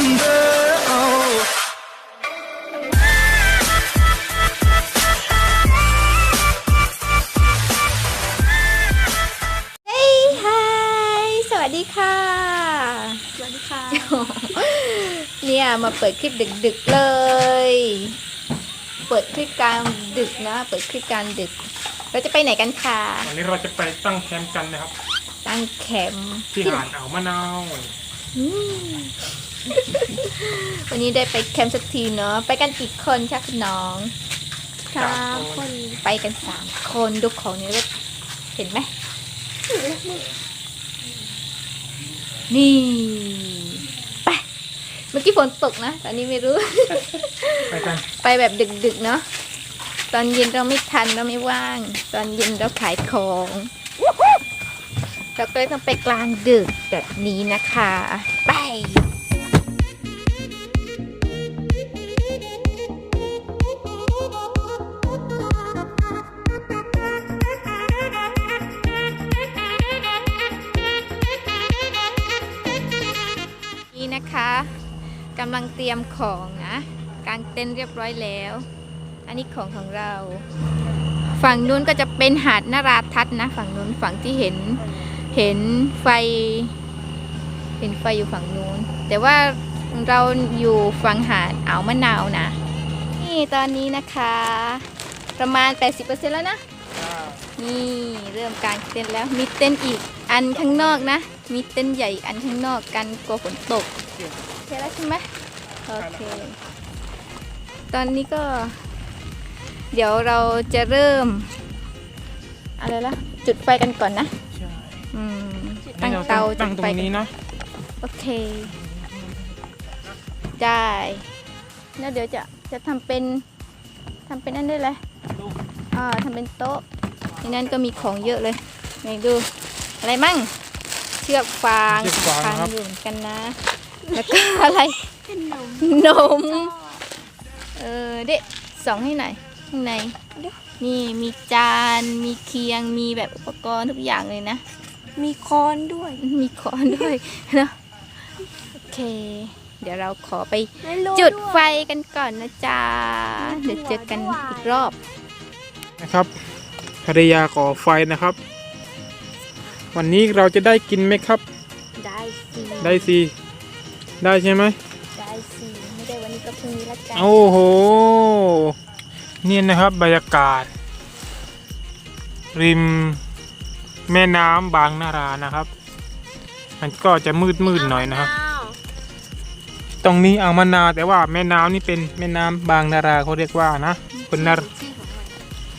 ดีค่ะ สวัสดีค่ะ เนี่ยมาเปิดคลิปดึกๆเลย เปิดคลิปกลางดึกนะ เปิดคลิปกลางดึก เราจะไปไหนกันคะวันนี้เราจะไปตั้งแคมป์กันนะครับ ตั้งแคมป์ที่หาดอ่าวมะนาวอืม วันนี้ได้ไปแคมป์สักทีเนาะไปกันกี่คนคะคุณน้องสามคนไปกันสามคนดูของในรถเห็นไหมนี่ไปเมื่อกี้ฝนตกนะตอนนี้ไม่รู้ ไปกันไปแบบดึกๆเนาะตอนเย็นเราไม่ทันเราไม่ว่าง ตอนเย็นเราขายของเราก็เลยต้องไปกลางดึกแบบนี้นะคะ ไปำลังเตรียมของนะกางเต็นท์เรียบร้อยแล้ว อันนี้ของของเรา ฝั่งนู้นก็จะเป็นหาดนาราทัศน์นะ ฝั่งนู้นฝั่งที่เห็นเห็นไฟ เห็นไฟอยู่ฝั่งนู้น แต่ว่าเราอยู่ฝั่งหาดอ่าวมะนาวนะ นี่ตอนนี้นะคะ ประมาณ 80%แล้วนะ นี่เริ่มกางเต็นท์แล้ว มีเต็นท์อีกอันข้างนอกนะ มีเต็นท์ใหญ่อันข้างนอกกันกลัวฝนตก ใช่แล้วใช่ไหมโอเค ตอนนี้ก็ เดี๋ยวเราจะเริ่ม อะไรละจุดไฟกันก่อนนะใช่อืมตั้งนี่รเตาตั้งจุดตรไฟงกันี้นเนาะโอเค ได้แล้วเดี๋ยวจะจะทำเป็นทำเป็นนั่นได้เลยอ่าทำเป็นโต๊ะในนั้นก็มีของเยอะเลยไหนดู อะไรมั่ง เชือกฟางเชือกฟางพันะครับ อยู่เหมือนกันนะ แล้วก็อะไรขนมนม เออเด็กสองให้หน่อยข้างในนี่มีจานมีเคียงมีแบบอุปกรณ์ทุกอย่างเลยนะ มีคอนด้วย มีคอนด้วยเนอะโอเค เดี๋ยวเราขอไปไม่รู้จุดวยไฟกันก่อนนะจ๊ะเดี๋ยวเจอกันอีกรอบนะครับภรรยาก่อไฟนะครับ วันนี้เราจะได้กินไหมครับ ได้สิได้สิ ได้ใช่ไหมได้สิไม่ได้วันนี้ก็พรุ่งนี้ละกันโอ้โหเนี่ยนะครับบรรยากาศ ริมแม่น้ำบางนารานะครับ มันก็จะมืดมืดๆหน่อยนะครับ ตรงนี้อ่างมะนาวแต่ว่าแม่น้ำนี่เป็นแม่น้ำบางนาราเขาเรียกว่านะคนนา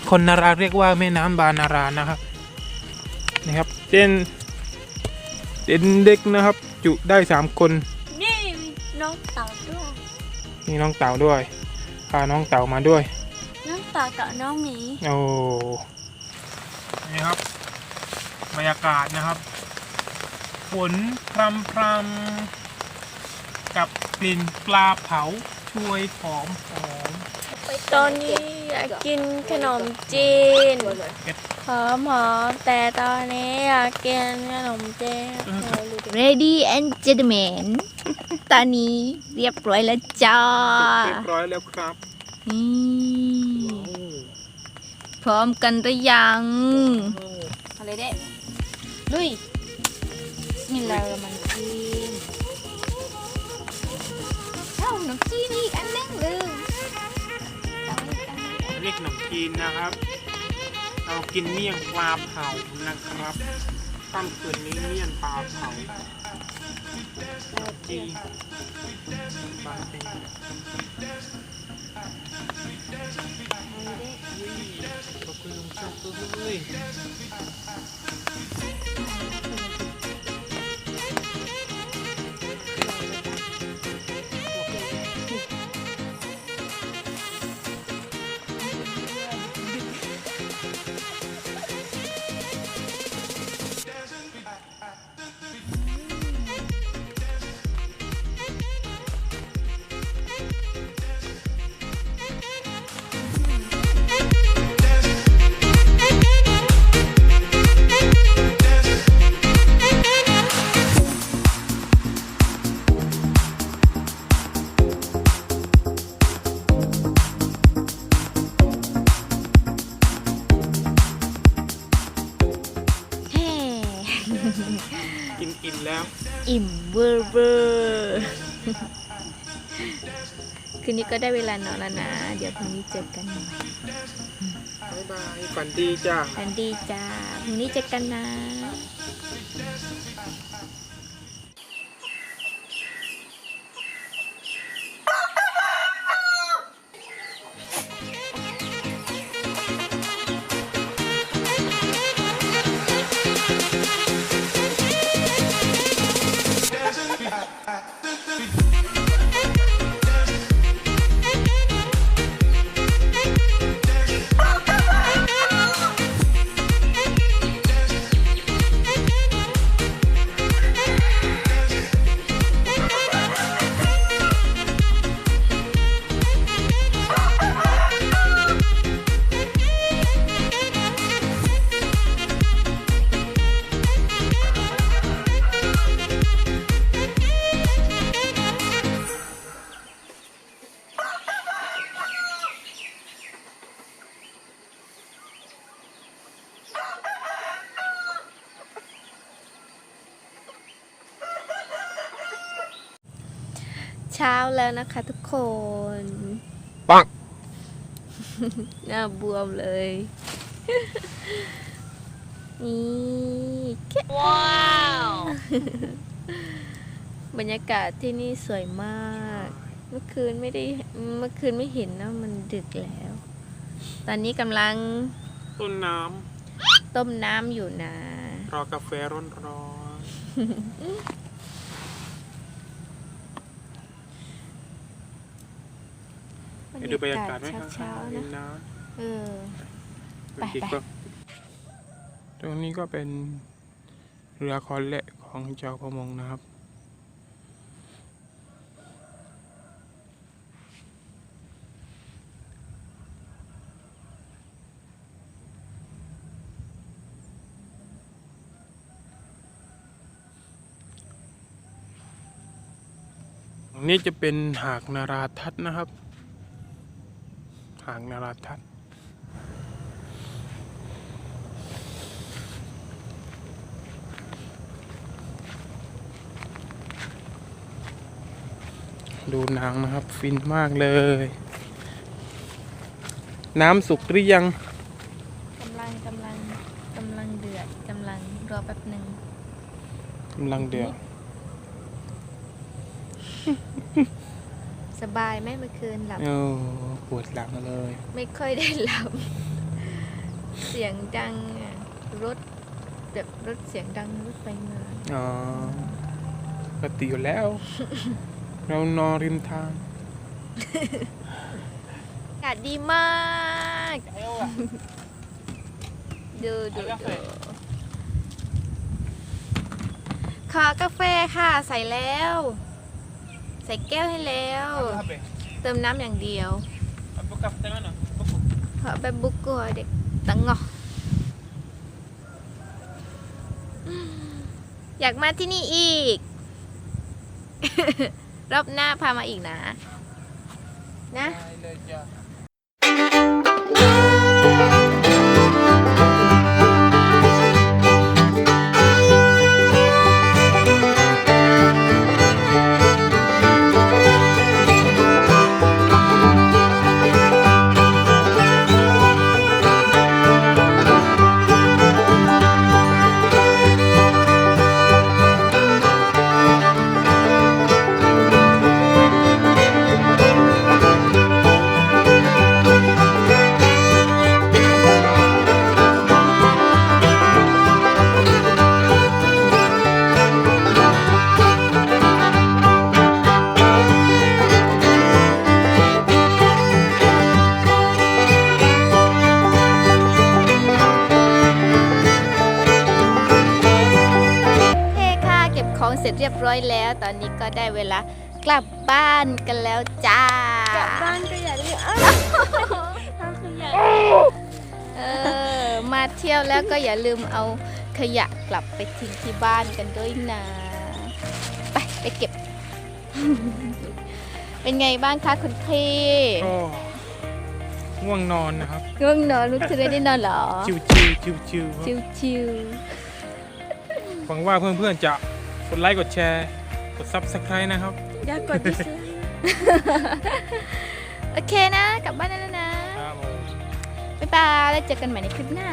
คนนาราเรียกว่าแม่น้ำบางนารานะครับนี่ครับเต้นเต้นเด็กนะครับ จุได้สามคน นี่มีน้องเต่าด้วย มีน้องเต่าด้วย พาน้องเต่ามาด้วย น้องเต่ากับน้องหมี โอ้ นี่ครับ บรรยากาศนะครับ ฝนพรำพรำกับกลิ่นปลาเผาช่วยหอมหอมตอนนี้อยากกินขนมจีนหอมหอมแต่ตอนนี้อยากกินขนมจีนเ ready and gentlemen ตอนนี้เรียบร้อยแล้วจ้าเรียบร้อยแล้วครับนี่พร้อมกันหรือยังอะไรเด็กลุยนี่เรามันจีนเอ้าขนมจีนอีกอันนึงลืมเอาอีกอันนึงเรียกขนมจีนนะครับ เรากินเมี่ยงปลาเผานะครับค่ำคืนนี้เมี่ยงปลาเผา จีนปลาเป็ นขอบคุณลุงโชคด้วยอร์เบอร์คืนนี้ก็ได้เวลานอนแล้วนะ เดี๋ยวพรุ่งนี้เจอกันใหม่บ๊ายบายฝันดีจ้าฝันดีจ้าพรุ่งนี้เจอกันนะ ช้าแล้วนะคะทุกคนปังหน้าบวมเลย นี่แค่ว้าว บรรยากาศที่นี่สวยมาก เมื่อคืนไม่ได้เมื่อคืนไม่เห็นนะมันดึกแล้ว ตอนนี้กำลังต้นน้ต้มน้ำอยู่นะำรอกาแฟร้อนร้ อนบรไปดูบรรยากาศไหมเช้าๆรินะมน้เออำไปอีกไปก็ตรงนี้ก็เป็นเรือคอนเละของชาวประมงนะครับตรงนี้จะเป็นหากนาราทัศน์นะครับ หากนาราทัศน์ดูหนังนะครับ ฟินมากเลย น้ำสุกหรือยังกำลังกำลังกำลังเดือดกำลังรอแป๊บหนึ่งกำลังเดือด สบายไหมเมื่อคืนหลับ โอ้ปวดหลังเลย ไม่ค่อยได้หลับ เสียงดังอะรถแบบรถเสียงดังรถไปมา อ๋อปกติอยู่แล้ว เรานอนริมทาง อากาศดีมาก ดูดูดูขอกาแฟค่ะใส่แล้ว ใส่แก้วให้แล้ว เติมน้ำอย่างเดียวเพราะแบบบุกกัวเด็กตังงออืมอยากมาที่นี่อีก รอบหน้าพามาอีกนะ นะ เสร็จเรียบร้อยแล้ว ตอนนี้ก็ได้เวลากลับบ้านกันแล้วจ้า กลับบ้านก็อย่าลืมอ้าวทำขยะเออ มาเที่ยวแล้วก็อย่าลืมเอาขยะกลับไปทิ้งที่บ้านกันด้วยนะ ไปไปเก็บ เป็นไงบ้างคะคุณพี่ก็ง่วงนอนนะครับ ง่วงนอนลุกขึ้นได้นอนเหรอ ชิวชิวชิวชิวๆครับชิวหวังว่าเพื่อนๆจะ กดไลค์กดแชร์กด subscribe นะครับ อย่ากดดิสไลค์ โอเคนะ กลับบ้านได้แล้วนะ ครับผม บ๊ายบาย แล้วเจอกันใหม่ในคลิปหน้า